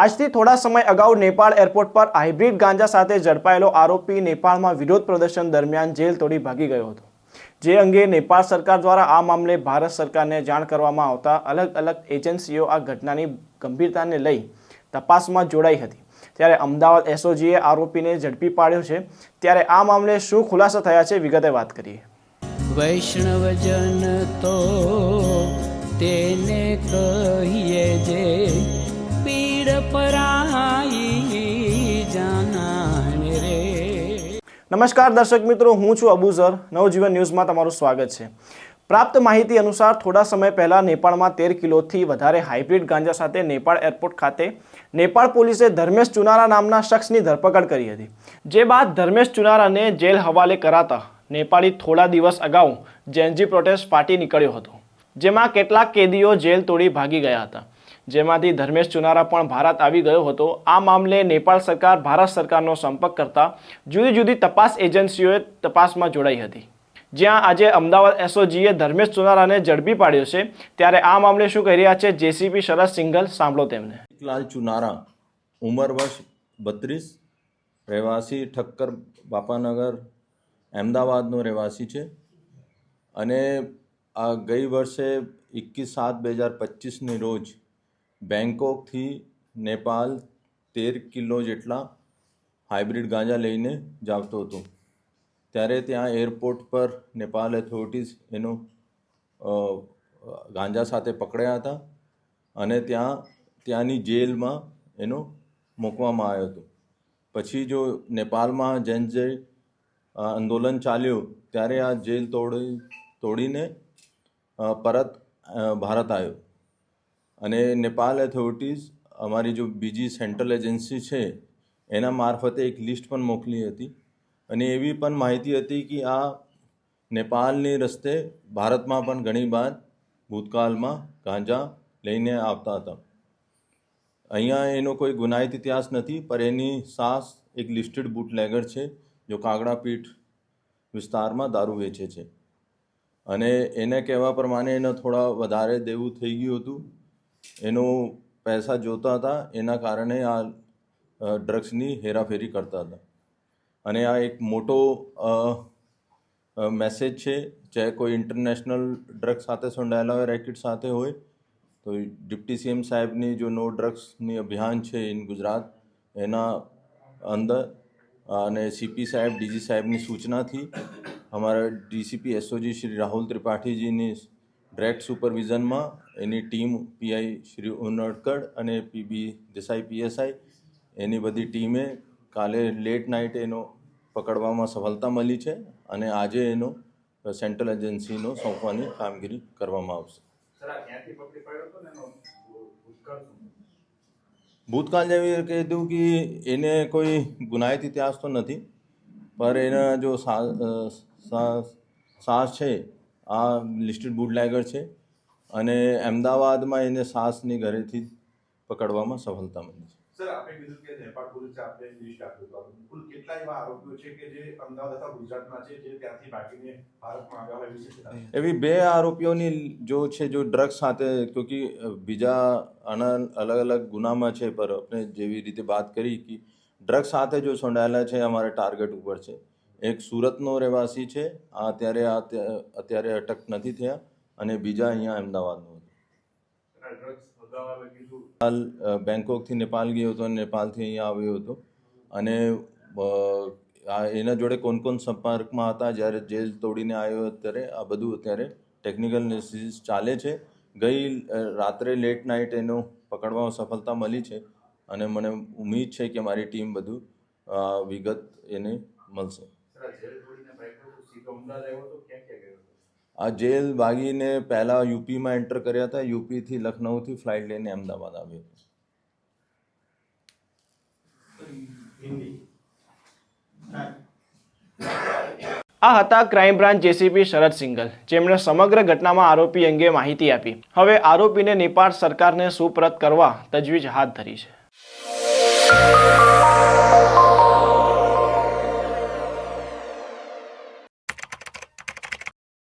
આજથી થોડા સમય અગાઉ નેપાળ એરપોર્ટ પર હાઇબ્રિડ ગાંજા સાથે ઝડપાયેલો આરોપી નેપાળમાં વિરોધ પ્રદર્શન દરમિયાન જેલ તોડી ભાગી ગયો હતો. જે અંગે નેપાળ સરકાર દ્વારા આ મામલે ભારત સરકારને જાણ કરવામાં આવતા અલગ અલગ એજન્સીઓ આ ઘટનાની ગંભીરતાને લઈ તપાસમાં જોડાઈ હતી. ત્યારે અમદાવાદ એસઓજીએ આરોપીને ઝડપી પાડ્યો છે. ત્યારે આ મામલે શું ખુલાસા થયા છે વિગતે વાત કરીએ. વૈષ્ણવજન તો તેને કહીએ જે નમસ્કાર દર્શક મિત્રો, હું છું અબુઝર. નવજીવન ન્યૂઝમાં તમારું સ્વાગત છે. પ્રાપ્ત માહિતી અનુસાર થોડા સમય પહેલાં નેપાળમાં તેર કિલોથી વધારે હાઇબ્રિડ ગાંજા સાથે નેપાળ એરપોર્ટ ખાતે નેપાળ પોલીસે ધર્મેશ ચુનારા નામના શખ્સની ધરપકડ કરી હતી. જે બાદ ધર્મેશ ચુનારાને જેલ હવાલે કરાતા નેપાળી થોડા દિવસ અગાઉ જેનજી પ્રોટેસ્ટ ફાટી નીકળ્યો હતો, જેમાં કેટલાક કેદીઓ જેલ તોડી ભાગી ગયા હતા. જેમાંથી ધર્મેશ ચુનારા પણ ભારત આવી ગયો હતો. આ મામલે નેપાળ સરકાર, ભારત સરકારનો સંપર્ક કરતા જુદી જુદી તપાસ એજન્સીઓએ તપાસમાં જોડાઈ હતી. જ્યાં આજે અમદાવાદ એસઓજીએ ધર્મેશ ચુનારાને ઝડપી પાડ્યો છે, ત્યારે આ મામલે શું કહી રહ્યા છે જેસીપી શરદ સિંઘલ? સાંભળો તેમને. લાલ ચુનારા, ઉંમર વર્ષ બત્રીસ, રહેવાસી ઠક્કર બાપાનગર, અમદાવાદનો રહેવાસી છે. અને આ ગઈ વર્ષે એકવીસ સાત બે હજાર પચીસની રોજ બેંકોકથી નેપાલ તેર કિલો જેટલા હાઇબ્રિડ ગાંજા લઈને જાવતો હતો. ત્યારે ત્યાં એરપોર્ટ પર નેપાલ એથોરિટીઝ એનો ગાંજા સાથે પકડ્યા હતા અને ત્યાં, ત્યાંની જેલમાં એનો મૂકવામાં આવ્યો હતો. પછી જો નેપાળમાં જેન જે આંદોલન ચાલ્યું, ત્યારે આ જેલ તોડી, તોડીને પરત ભારત આવ્યો. અને નેપાલ એથોરિટીઝ અમારી જો બીજી સેન્ટ્રલ એજન્સી છે, એના મારફતે એક લિસ્ટ પણ મોકલી હતી. અને એવી પણ માહિતી હતી કે આ નેપાળની રસ્તે ભારતમાં પણ ઘણી વાર ભૂતકાળમાં ગાંજા લઈને આવતા હતા. અહીંયા એનો કોઈ ગુનાહિત ઇતિહાસ નથી પણ એની સાસ એક લિસ્ટેડ બુટલેગર છે, જો કાગડાપીઠ વિસ્તારમાં દારૂ વેચે છે. અને એને કહેવા પ્રમાણે એને થોડા વધારે દેવું થઈ ગયું હતું. એનું પૈસા જોતા હતા, એના કારણે આ ડ્રગ્સની હેરાફેરી કરતા હતા. અને આ એક મોટો મેસેજ છે, ચાહે કોઈ ઇન્ટરનેશનલ ડ્રગ્સ સાથે સંડાયેલા હોય રેકેટ સાથે હોય, તો ડિપ્ટી સીએમ સાહેબની જો નો ડ્રગ્સની અભિયાન છે ઇન ગુજરાત, એના અંદર, અને સીપી સાહેબ ડીજી સાહેબની સૂચનાથી, અમારા ડીસીપી એસઓજી શ્રી રાહુલ ત્રિપાઠીજીની ડાયરેક્ટ સુપરવિઝનમાં એની ટીમ પીઆઈ શ્રી ઉનડકડ અને પીબી દેસાઈ પીએસઆઈ એની બધી ટીમે કાલે લેટ નાઇટ એનો પકડવામાં સફળતા મળી છે અને આજે એનો સેન્ટ્રલ એજન્સીનો સોંપવાની કામગીરી કરવામાં આવશે. ભૂતકાળ જેવી કીધું કે એને કોઈ ગુનાહિત ઇતિહાસ તો નથી પર એના જો સા- અ, છે આ લિસ્ટેડ બુટલેગર છે અને અમદાવાદમાં એને સાસની ઘરેથી પકડવામાં સફળતા મળી છે. સર આપણે કીધું કે નેપાળ પોલીસે આપણે લિસ્ટ આપ્યું હતું કુલ કેટલા એવા આરોપીઓ છે કે જે અમદાવાદ અથવા ગુજરાતના છે જે ત્યાંથી ભાગીને ભારતમાં આવ્યા હોય એવી એવી બે આરોપીઓની જો છે જો ડ્રગ્સ સાથે ક્યોંકિ બીજા આના અલગ અલગ ગુનામાં છે પર આપણે જેવી રીતે વાત કરી કે ડ્રગ્સ સાથે જો સંડાયેલા છે અમારે ટાર્ગેટ ઉપર છે. એક સુરતનો રહેવાસી છે. આ અત્યારે આ અત્યારે અટક નથી થયા અને બીજા અહીંયા અમદાવાદનો હતો. હાલ બેંકોકથી નેપાલ ગયો હતો અને નેપાલથી અહીંયા આવ્યો હતો. અને એના જોડે કોણ કોણ સંપર્કમાં હતા, જ્યારે જેલ તોડીને આવ્યો અત્યારે, આ બધું અત્યારે ટેકનિકલ એનાલિસિસ ચાલે છે. ગઈ રાત્રે લેટ નાઇટ એનો પકડવામાં સફળતા મળી છે અને મને ઉમ્મીદ છે કે મારી ટીમ બધું વિગત એને મળશે. આ જેલ તોડીને ભાગ્યો તો સીધો અમદાવાદ આવ્યો તો ક્યાં ક્યાં ગયો હતો? આ જેલ ભાગીને પહેલાં યુપીમાં એન્ટર કર્યા હતા યુપીથી લખનઉથી ફ્લાઇટ લઈને અમદાવાદ આવ્યો હતો. આ હતા crime branch JCP Sharad Singhal જેમણે સમગ્ર ઘટનામાં આરોપી અંગે માહિતી આપી. હવે આરોપીને નેપાળ સરકારને સુપરત કરવા તજવીજ હાથ ધરી છે.